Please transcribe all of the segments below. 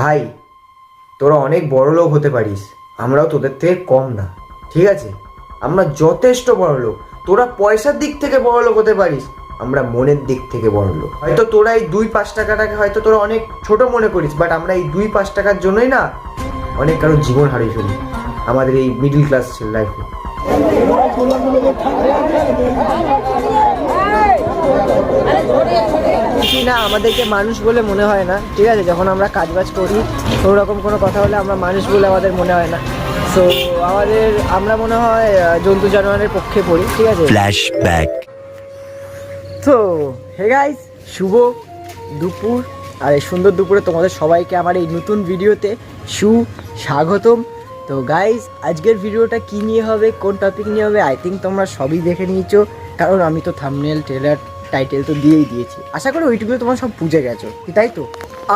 ভাই, তোরা অনেক বড় লোক হতে পারিস, আমরাও তোদের থেকে কম না, ঠিক আছে? আমরা যথেষ্ট বড় লোক, তোরা পয়সার দিক থেকে বড় লোক হতে পারিস, আমরা মনের দিক থেকে বড় লোক। হয়তো তোরা এই দুই পাঁচ টাকাটাকে হয়তো তোরা অনেক ছোট মনে করিস বাট আমরা এই দুই পাঁচ টাকার জন্যই না, অনেক কারও জীবন হারিয়ে ফেলি, আমাদের এই মিডিল ক্লাস লাইফে না আমাদেরকে মানুষ বলে মনে হয় না ঠিক আছে? যখন আমরা কাজ বাজ করি কোনো রকম কোনো কথা হলে আমরা মানুষ বলে আমাদের মনে হয় না। তো আমাদের আমরা মনে হয় জন্তু জানোয়ারের পক্ষে পড়ি ঠিক আছে. তো হে গাইস শুভ দুপুর। আর এই সুন্দর দুপুরে তোমাদের সবাইকে আমার এই নতুন ভিডিওতে সু স্বাগতম তো গাইস আজকের ভিডিওটা কি নিয়ে হবে কোন টপিক নিয়ে হবে আই থিঙ্ক তোমরা সবই দেখে নিয়েছো। কারণ আমি তো থামনেল ট্রেলার টাইটেল তো দিয়েই দিয়েছি। আশা করি ওইটুকুলো তোমরা সব বুঝে গেছো তাই তো?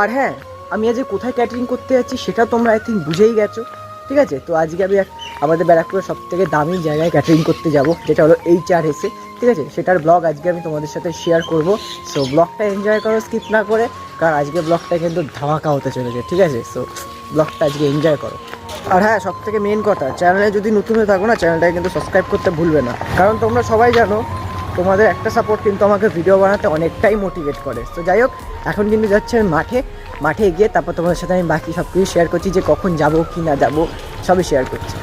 আর হ্যাঁ আমি আজকে কোথায় ক্যাটারিং করতে যাচ্ছি সেটা তোমরা আই থিঙ্ক বুঝেই গেছো, ঠিক আছে? তো আজকে আমি আমাদের ব্যারাকপুরের সব থেকে দামি জায়গায় ক্যাটারিং করতে যাব, যেটা হলো এইচ আর এসে ঠিক আছে? সেটার ব্লগ আজকে আমি তোমাদের সাথে শেয়ার করব। সো ব্লগটা এনজয় করো স্কিপ না করে, কারণ আজকে ব্লগটা কিন্তু ধামাকা হতে চলেছে, ঠিক আছে? সো ব্লগটা আজকে এনজয় করো। আর হ্যাঁ সব থেকে মেন কথা চ্যানেলে যদি নতুন হয়ে থাকো না চ্যানেলটাকে কিন্তু সাবস্ক্রাইব করতে ভুলবে না। কারণ তোমরা সবাই জানো তোমাদের একটা সাপোর্ট কিন্তু আমাকে ভিডিও বানাতে অনেকটাই মোটিভেট করে। তো যাই হোক এখন কিন্তু যাচ্ছে আমি মাঠে। মাঠে গিয়ে তারপর তোমাদের সাথে আমি বাকি সব কিছু শেয়ার করছি যে কখন যাব কি না যাব সবই শেয়ার করছি।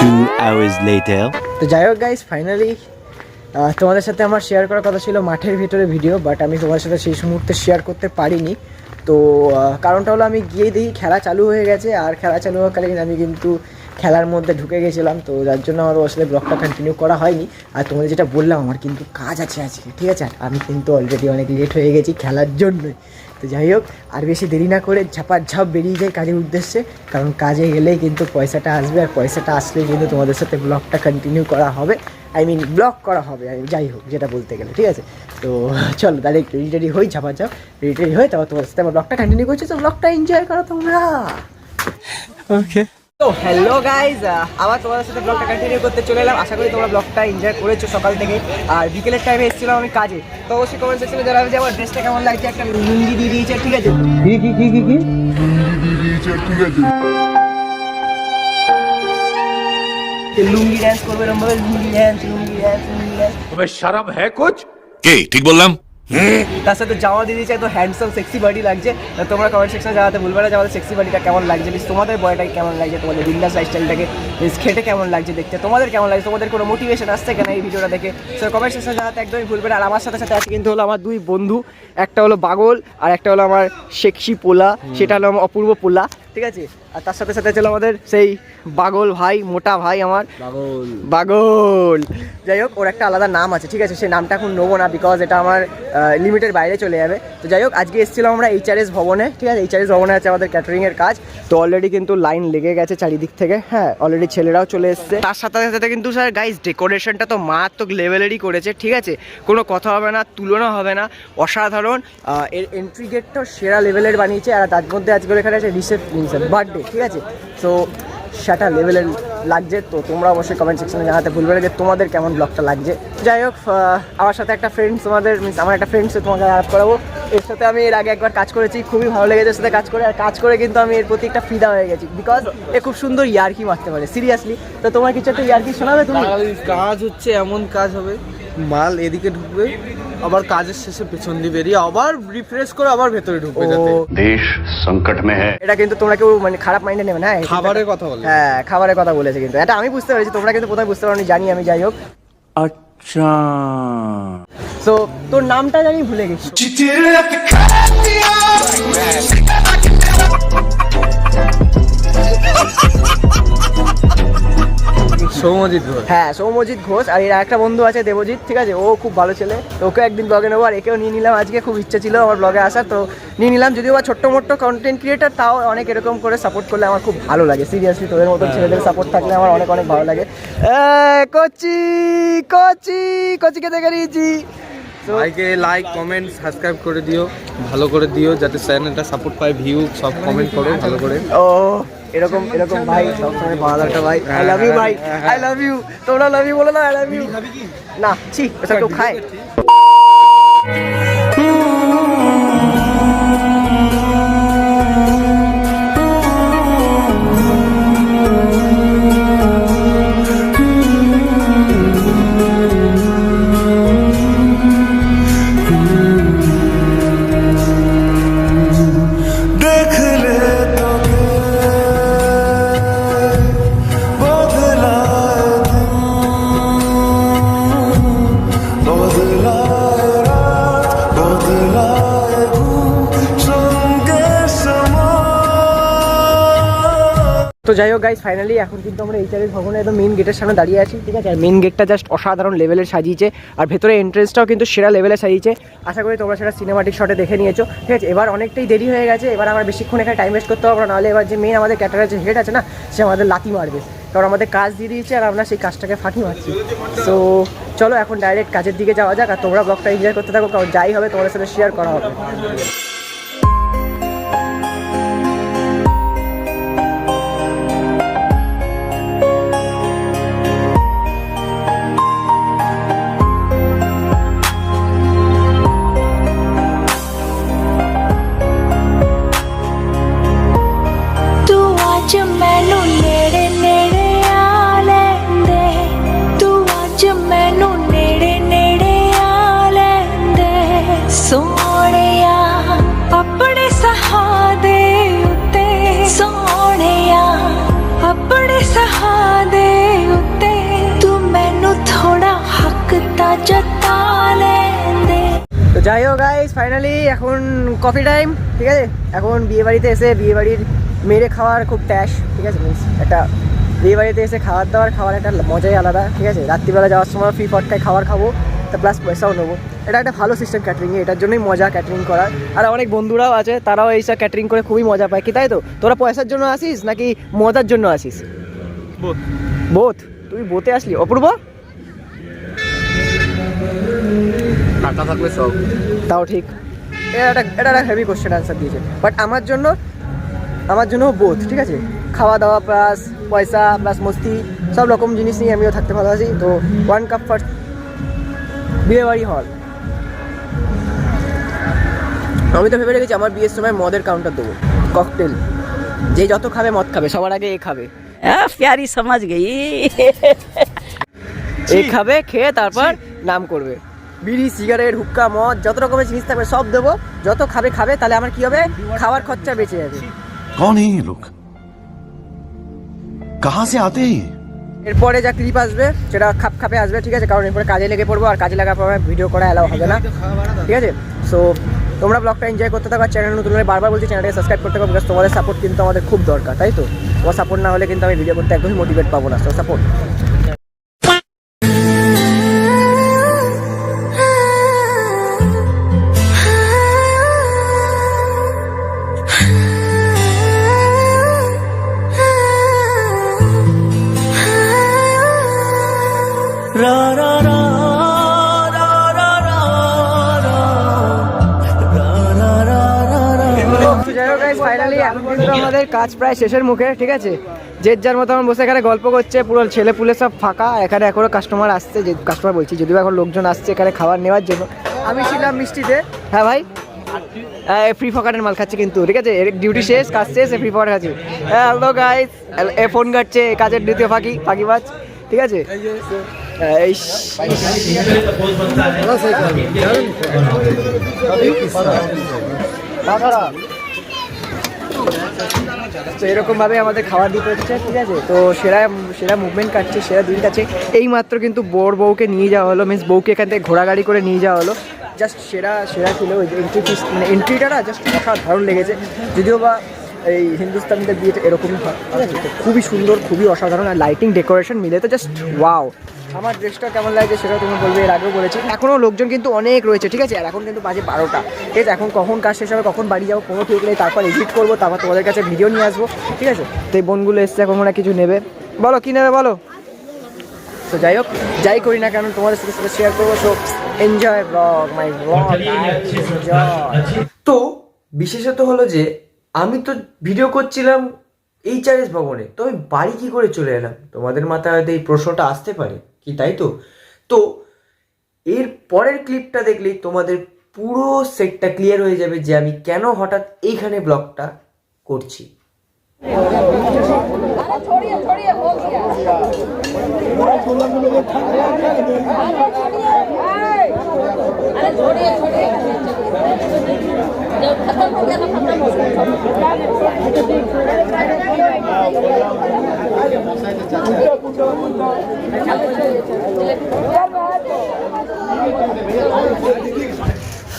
Two hours later. তো যাই হোক গাইজ ফাইনালি তোমাদের সাথে আমার শেয়ার করার কথা ছিল মাঠের ভিতরে ভিডিও বাট আমি তোমাদের সাথে সেই মুহূর্তে শেয়ার করতে পারিনি। তো কারণটা হলো আমি গিয়ে দেখি খেলা চালু হয়ে গেছে আর খেলা চালু হওয়াকালীন আমি কিন্তু খেলার মধ্যে ঢুকে গেছিলাম, তো যার জন্য আমার আসলে ব্লগটা কন্টিনিউ করা হয়নি। আর তোমাদের যেটা বললাম, আমার কিন্তু কাজ আছে আজকে, ঠিক আছে? আমি কিন্তু অলরেডি অনেক লেট হয়ে গেছি খেলার জন্যই। তো যাই হোক, আর বেশি দেরি না করে ঝাপার ঝাপ বেরিয়ে যায় কাজের উদ্দেশ্যে, কারণ কাজে গেলেই কিন্তু পয়সাটা আসবে, আর পয়সাটা আসলেই কিন্তু তোমাদের সাথে ব্লগটা কন্টিনিউ করা হবে। আই মিন ব্লগ করা হবে আমি যাই হোক, যেটা বলতে গেলে, ঠিক আছে? তো চলো ডাইরেক্ট রেডি রেডি হই ঝাপা ঝাপ রেডি হয়ে তারপর তোমাদের সাথে আমার ব্লগটা কন্টিনিউ করছি, তো ব্লগটা এনজয় করো তোমরা। Okay. তো হ্যালো গাইজ আবার তোমাদের সাথে ব্লগটা কন্টিনিউ করতে চলে এলাম। আশা করি তোমরা ব্লগটা এনজয় করেছ সকাল থেকে। আর বিকেলের টাইমে এসেছিলাম আমি কাজে। তো অবশ্যই কমেন্ট সেকশনে জানাবে যে আমার ড্রেসটা কেমন লাগছে একটা লুঙ্গি দিয়ে দিয়েছে ঠিক আছে? কি কি কি কি কি? লুঙ্গি ডান্স করবে এরকম ভাবে lungi dance lungi dance lungi dance শরম হ্যাঁ কোচ? কি? ঠিক বললাম। তার সাথে জামা দিয়ে দিয়েছে একদম হ্যান্ডসাম সেক্সি বডি লাগছে। তো তোমরা কমেন্ট সেকশনে জানাতে ভুলবে না যে আমাদের সেক্সি বডিটা কেমন লাগছে। বেশ তোমাদের বয়টাকে কেমন লাগছে? তোমাদের বিন্দাস লাইফস্টাইলটাকে বেশ খেটে কেমন লাগছে দেখতে? তোমাদের কেমন লাগছে? তোমাদের কোনো মোটিভেশন আসছে কেন এই ভিডিওটা দেখে? সো কমেন্ট সেকশনে জানাতে একদমই ভুলবে না। আর আমার সাথে সাথে আছে কিন্তু হলো আমার দুই বন্ধু। একটা হলো বাগল আর একটা হলো আমার সেক্সি পোলা। সেটা হলো আমার অপূর্ব পোলা। ঠিক আছে? আর তার সাথে সাথে ছিল আমাদের সেই বাগল ভাই মোটা ভাই আমার। Bagol. বাগল। যাই হোক ওর একটা আলাদা নাম আছে ঠিক আছে? সেই নামটা এখন নেব না বিকজ এটা আমার লিমিটের বাইরে চলে যাবে। তো যাই হোক আজকে এসেছিলাম আমরা এইচআরএস ভবনে ঠিক আছে? এইচআরএস ভবনে আছে আমাদের ক্যাটারিংয়ের কাজ। তো অলরেডি কিন্তু লাইন লেগে গেছে চারিদিক থেকে হ্যাঁ? অলরেডি ছেলেরাও চলে এসছে। তার সাথে সাথে কিন্তু স্যার গাইজ ডেকোরেশনটা তো মারাত্মক লেভেলেরই করেছে ঠিক আছে? কোনো কথা হবে না তুলনা হবে না। অসাধারণ এর এন্ট্রি গেটটাও সেরা লেভেলের বানিয়েছে। আর তার মধ্যে আজকে এখানে আছে রিসেপশন বার্থডে ঠিক আছে? সো সেটা লেভেলের লাগছে। তো তোমরা অবশ্যই কমেন্ট সেকশনে জানাতে ভুলবে না যে তোমাদের কেমন ব্লগটা লাগছে। যাই হোক আমার সাথে একটা ফ্রেন্ডস তোমাদের মিনস আমার একটা ফ্রেন্ডস তোমাকে আলাপ করাবো। এর সাথে আমি এর আগে একবার কাজ করেছি, খুবই ভালো লেগেছে সাথে কাজ করে। আর কাজ করে কিন্তু আমি এর প্রতি একটা ফিদা হয়ে গেছি। বিকজ এ খুব সুন্দর ইয়ার্কি মারতে পারে সিরিয়াসলি তো তোমার কিছু একটা ইয়ার্কি শোনাবে তুমি? কাজ হচ্ছে এমন কাজ হবে, মাল এদিকে ঢুকবে আবার কাজের শেষে পেছন দিয়ে বেরিয়ে আবার রিফ্রেশ করে আবার ভেতরে ঢুকবে যাতে। দেশ সংকট মে হ্যায়। এটা কিন্তু তোমরা কেউ মানে খারাপ মাইন্ডে নেবে না খাবারের কথা বলে হ্যাঁ খাবারের কথা বলেছে কিন্তু। এটা আমি বুঝতে পেরেছি তোমরা কিন্তু কোথায় বুঝতে পারোনি জানি আমি যাই হোক। আচ্ছা। সো তোর নামটা জানি ভুলে গেছি। সৌমজিৎ ঘোষ। হ্যাঁ সৌমজিৎ ঘোষ আর এর একটা বন্ধু আছে দেবজিৎ ঠিক আছে? ও খুব ভালো ছেলে। তো ওকে একদিন ব্লগে নেব আর একেও নিয়ে নিলাম। আজকে খুব ইচ্ছে ছিল আমার ব্লগে আসার তো নিয়ে নিলাম। যদিও বা ছোট্ট মোট্ট কন্টেন্ট ক্রিয়েটার তাও অনেক এরকম করে সাপোর্ট করলে আমার খুব ভালো লাগে। সিরিয়াসলি তোদের মতো ছেলেদের সাপোর্ট থাকলে আমার অনেক অনেক ভালো লাগে। কচি কচি কচিকে দেখে নিয়েছি। তো ভাইকে লাইক কমেন্ট সাবস্ক্রাইব করে দিও ভালো করে দিও যাতে চ্যানেলটা সাপোর্ট পায় ভিউ সব কমেন্ট করো ভালো করে। ও এরকম এরকম ভাই সবসময় সময় একটা ভাই। আই লাভ ইউ ভাই। আই লাভ ইউ তোমরা লাভ ইউ বলো না আই লাভ ইউ না ছি এটা কেউ খায়। যাই হোক গাইজ ফাইনালি এখন কিন্তু আমরা এইচআরএস ভবনে একদম মেন গেটের সামনে দাঁড়িয়ে আছি, ঠিক আছে? আর মেন গেটটা জাস্ট অসাধারণ লেভেলের সাজিয়েছে। আর ভেতরে এন্ট্রেন্সটাও কিন্তু সেরা লেভেলে সাজিয়েছে। আশা করি তোমরা সেটা সিনেমাটিক শটে দেখে নিয়েছো। ঠিক আছে, এবার অনেকটাই দেরি হয়ে গেছে, এবার আমরা বেশিক্ষণ এখানে টাইম ওয়েস্ট করতে পারব নাহলে এবার যে মেন আমাদের ক্যাটারের যে হেড আছে না, সে আমাদের লাতি মারবে। কারণ আমাদের কাজ দিয়ে দিয়েছে আর আমরা সেই কাজটাকে ফাঁকি মারছি। সো চলো এখন ডাইরেক্ট কাজের দিকে যাওয়া যাক, আর তোমরা ব্লগটা এনজয় করতে থাকো, কারণ যাই হবে তোমাদের সাথে শেয়ার করা হবে। যাই হোক গাইস ফাইনালি এখন কফি টাইম ঠিক আছে? এখন বিয়ে বাড়িতে এসে বিয়ে বাড়ির মেরে খাওয়ার খুব ট্যাশ ঠিক আছে মিন্স একটা বিয়ে বাড়িতে এসে খাওয়ার দাওয়ার খাওয়ার একটা মজাই আলাদা ঠিক আছে? রাত্রিবেলা যাওয়ার সময় ফ্রি ফটকায় খাবার খাব তা প্লাস পয়সাও নেব। এটা একটা ভালো সিস্টেম ক্যাটারিং এটার জন্যই মজা ক্যাটারিং করার। আর অনেক বন্ধুরাও আছে তারাও এইসব ক্যাটারিং করে খুবই মজা পায়। কি তাই তো? তোরা পয়সার জন্য আসিস নাকি মজার জন্য আসিস? বোথ তুই বোতে আসলি? অপূর্ব? টাকা থাকলে সব। তাও ঠিক। এটা একটা এটা একটা হেভি কোশ্চেন আনসার দিয়েছে। বাট আমার জন্য আমার জন্য বোধ ঠিক আছে? খাওয়া দাওয়া প্লাস পয়সা প্লাস মস্তি সব রকম জিনিস নিয়ে আমিও থাকতে ভালোবাসি। তো ওয়ান কাপ ফার্স্ট বিয়েবাড়ি হল আমি তো ভেবে রেখেছি আমার বিয়ের সময় মদের কাউন্টার দেবো। ককটেল যে যত খাবে মদ খাবে সবার আগে এ খাবে। প্যারি সমাজ গেই। এ খাবে খেয়ে তারপর নাম করবে। বিড়ি সিগারেট হুক্কা মদ যত রকমের জিনিস থাকবে সব দেবো। যত খাবে খাবে তাহলে আমার কি হবে? খাওয়ার খরচা বেঁচে যাবে। কন লোক? কাহা সে আতে এরপরে যা ক্লিপ আসবে সেটা খাপ খাপে আসবে ঠিক আছে? কারণ এরপরে কাজে লেগে পড়ব আর কাজে লাগার পর ভিডিও করা অ্যালাউ হবে না। ঠিক আছে? সো তোমরা ব্লগটা এনজয় করতে থাকো চ্যানেল নতুন করে বারবার বলছি চ্যানেলটাকে সাবস্ক্রাইব করতে পারো তোমাদের সাপোর্ট কিন্তু আমাদের খুব দরকার তাই তো? তোমার সাপোর্ট না হলে কিন্তু আমি ভিডিও করতে একদমই মোটিভেট পাবো না সো সাপোর্ট আমাদের কাজ প্রায় শেষের মুখে ঠিক আছে? যে যার মতো আমার বসে এখানে গল্প করছে পুরো ছেলে পুলে সব ফাঁকা এখানে এখনও কাস্টমার আসছে যে কাস্টমার বলছি যদিও এখন লোকজন আসছে এখানে খাবার নেওয়ার জন্য। আমি ছিলাম মিষ্টিতে। হ্যাঁ ভাই? ফ্রি ফকাটের মাল খাচ্ছে কিন্তু ঠিক আছে? ডিউটি শেষ কাজ শেষ ফ্রি ফকাট খাচ্ছি হ্যালো গাইস এ ফোন কাটছে কাজের দ্বিতীয় ফাঁকি ফাঁকিবাজ ঠিক আছে? এই তো এরকমভাবে আমাদের খাবার দিতে হচ্ছে, ঠিক আছে? তো সেরা সেরা মুভমেন্ট কাটছে, সেরা দিন কাটছে। এই মাত্র কিন্তু বোর বউকে নিয়ে যাওয়া হলো মিন্স বউকে এখান থেকে ঘোড়াগাড়ি করে নিয়ে যাওয়া হলো। জাস্ট সেরা সেরা ছিল ওই এন্ট্রি ফিস মানে এন্ট্রিটা না জাস্ট অসাধারণ লেগেছে। যদিও বা এই হিন্দুস্তানিদের বিয়েটা এরকমই হয় খুবই সুন্দর, খুবই অসাধারণ, আর লাইটিং ডেকোরেশন মিলে তো জাস্ট ওয়াও আমার ড্রেসটা কেমন লাগছে সেটা তুমি বলবে, এর আগেও বলেছি। এখনও লোকজন কিন্তু অনেক রয়েছে, ঠিক আছে? আর এখন কিন্তু বাজে বারোটা। ঠিক আছে এখন কখন কাজ শেষ হবে, কখন বাড়ি যাব, কোনো ঠিক নেই, তারপর এডিট করব, তারপর তোমাদের কাছে ভিডিও নিয়ে আসব, ঠিক আছে? তো এই বোনগুলো এসছে, এখন ওরা কিছু নেবে। বলো, কী নেবে বলো? তো যাই হোক, যাই করি না কেন, তোমাদের সাথে শেয়ার করব। So enjoy vlog my vlog তো, বিশেষত হলো যে, আমি তো ভিডিও করছিলাম এইচআরএস ভবনে, তো আমি বাড়ি কি করে চলে এলাম? তোমাদের মাথায় হয়তো এই প্রশ্নটা আসতে পারে। কি, তাই তো? তো এর পরের ক্লিপটা দেখলেই তোমাদের পুরো সেটটা ক্লিয়ার হয়ে যাবে যে আমি কেন হঠাৎ এইখানে ব্লগটা করছি। আরে जब खत्म हो गया तो खत्म हो गया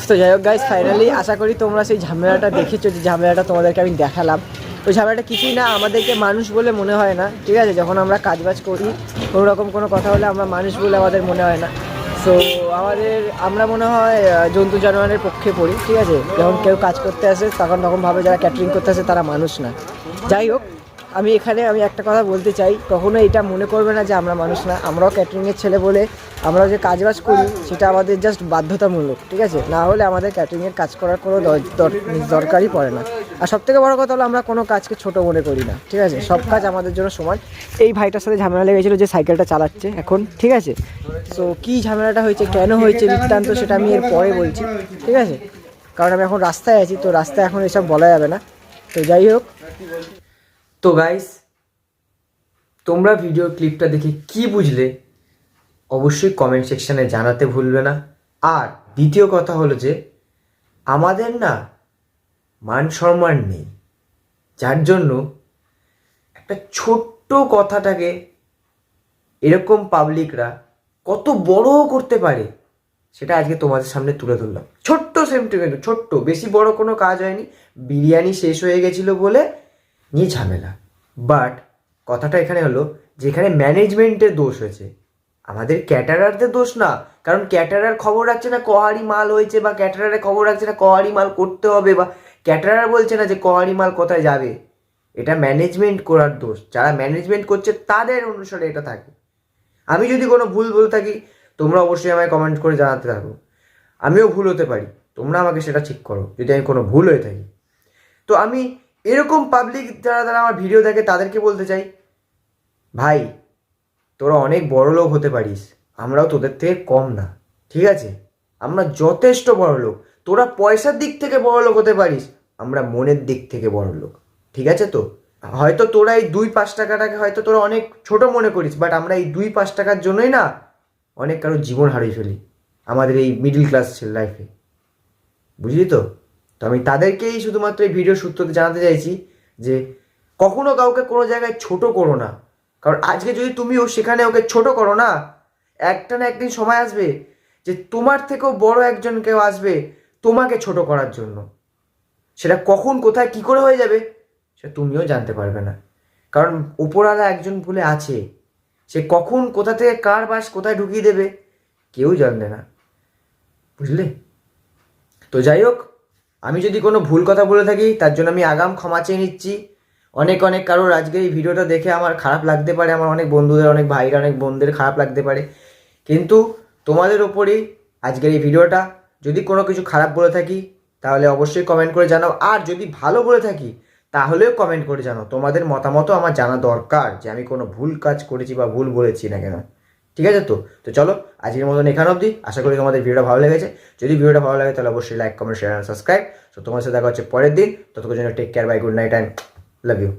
তো যাই হোক গাইজ ফাইনালি আশা করি তোমরা সেই ঝামেলাটা দেখেছো যে ঝামেলাটা তোমাদেরকে আমি দেখালাম ওই ঝামেলাটা কিছুই না আমাদেরকে মানুষ বলে মনে হয় না ঠিক আছে যখন আমরা কাজবাজ করি কোনো রকম কোনো কথা হলে আমরা মানুষ বলে আমাদের মনে হয় না সো আমাদের, আমরা মনে হয় জন্তু জানোয়ারের পক্ষে পড়ি, ঠিক আছে? যখন কেউ কাজ করতে আসে, তখন তখন ভাবে যারা ক্যাটারিং করতে আসে, তারা মানুষ না। যাই হোক, আমি এখানে, আমি একটা কথা বলতে চাই, কখনো এটা মনে করবে না যে আমরা মানুষ না, আমরাও ক্যাটারিংয়ের ছেলে বলে, আমরাও যে কাজবাজ করি, সেটা আমাদের জাস্ট বাধ্যতামূলক, ঠিক আছে? না হলে আমাদের ক্যাটারিংয়ের কাজ করার কোনো দর- দর- দরকারই পড়ে না। আর সব থেকে বড় কথা হলো, আমরা কোনো কাজকে ছোট মনে করি না, ঠিক আছে? সব কাজ আমাদের জন্য সমান। এই ভাইটার সাথে ঝামেলা লেগেছিলো যে সাইকেলটা চালাচ্ছে এখন, ঠিক আছে? সো কী ঝামেলাটা হয়েছে, কেন হয়েছে, বৃত্তান্ত সেটা আমি এর পরে বলছি, ঠিক আছে? কারণ আমি এখন রাস্তায় আছি, তো রাস্তায় এখন এসব বলা যাবে না। তো যাই হোক। তো গাইস তোমরা ভিডিও ক্লিপটা দেখে কি বুঝলে? অবশ্যই কমেন্ট সেকশানে জানাতে ভুলবে না। আর দ্বিতীয় কথা হলো যে, আমাদের না মান সম্মান নেই। যার জন্য একটা ছোট্ট কথাটাকে এরকম পাবলিকরা কত বড় করতে পারে, সেটা আজকে তোমাদের সামনে তুলে ধরলাম। ছোট্ট সেন্টিমেন্ট ছোট্ট, বেশি বড় কোনো কাজ হয়নি। বিরিয়ানি শেষ হয়ে গেছিল বলে নিয়ে ঝামেলা। বাট কথাটা এখানে হলো যে এখানে ম্যানেজমেন্টের দোষ হয়েছে। আমাদের ক্যাটারারদের দোষ না, কারণ ক্যাটারার খবর রাখছে না কহারি মাল হয়েছে বা ক্যাটারারের খবর রাখছে না কহারি মাল করতে হবে বা ক্যাটারার বলছে না যে কহারি মাল কোথায় যাবে। এটা ম্যানেজমেন্ট করার দোষ। যারা ম্যানেজমেন্ট করছে, তাদের অনুসারে এটা থাকে। আমি যদি কোনো ভুল বলে থাকি, তোমরা অবশ্যই আমায় কমেন্ট করে জানাতে থাকো। আমিও ভুল হতে পারি। তোমরা আমাকে সেটা ঠিক করো, যদি আমি কোনো ভুল হয়ে থাকি। তো আমি এরকম পাবলিক যারা যারা আমার ভিডিও দেখে, তাদেরকে বলতে চাই, ভাই, তোরা অনেক বড় লোক হতে পারিস। আমরাও তোদের থেকে কম না। ঠিক আছে? আমরা যথেষ্ট বড় লোক। তোরা পয়সার দিক থেকে বড় লোক হতে পারিস, আমরা মনের দিক থেকে বড় লোক। ঠিক আছে তো? হয়তো তোরা এই দুই পাঁচ টাকাটাকে হয়তো তোরা অনেক ছোট মনে করিস বাট আমরা এই দুই পাঁচ টাকার জন্যই না অনেক কারও জীবন হারিয়ে ফেলি আমাদের এই মিডিল ক্লাস লাইফে বুঝলি তো? তো আমি তাদেরকেই শুধুমাত্র এই ভিডিও সূত্রতে জানাতে চাইছি যে কখনো কাউকে কোনো জায়গায় ছোট করো না। কারণ আজকে যদি তুমিও সেখানে ওকে ছোট করো না, একটা না একদিন সময় আসবে যে তোমার থেকেও বড় একজন কেউ আসবে তোমাকে ছোট করার জন্য। সেটা কখন, কোথায়, কি করে হয়ে যাবে সেটা তুমিও জানতে পারবে না। কারণ উপরওয়ালা একজন বলে আছে। সে কখন, কোথা থেকে, কার বাস কোথায় ঢুকিয়ে দেবে, কেউ জানবে না। বুঝলে? তো যাই হোক, আমি যদি কোনো ভুল কথা বলে থাকি, তার জন্য আমি আগাম ক্ষমা চেয়ে নিচ্ছি। অনেক অনেক কারোর আজকে এই ভিডিওটা দেখে আমার খারাপ লাগতে পারে, আমার অনেক বন্ধুদের, অনেক ভাইরা, অনেক বোনদের খারাপ লাগতে পারে। কিন্তু তোমাদের ওপরেই আজকের এই ভিডিওটা যদি কোনো কিছু খারাপ বলে থাকি, তাহলে অবশ্যই কমেন্ট করে জানাও। আর যদি ভালো বলে থাকি, তাহলেও কমেন্ট করে জানাও। তোমাদের মতামতও আমার জানা দরকার যে আমি কোনো ভুল কাজ করেছি বা ভুল বলেছি না কেন। ঠিক আছে তো? তো চলো, আজকের মতন এখানে অবধি। আশা করি তোমাদের ভিডিওটা ভালো লেগেছে। যদি ভিডিওটা ভালো লাগে, তাহলে অবশ্যই লাইক কমেন্ট শেয়ার সাবস্ক্রাইব তো তোমার সাথে দেখা হচ্ছে পরের দিন। ততক্ষণ জন্য take care bye good night and love you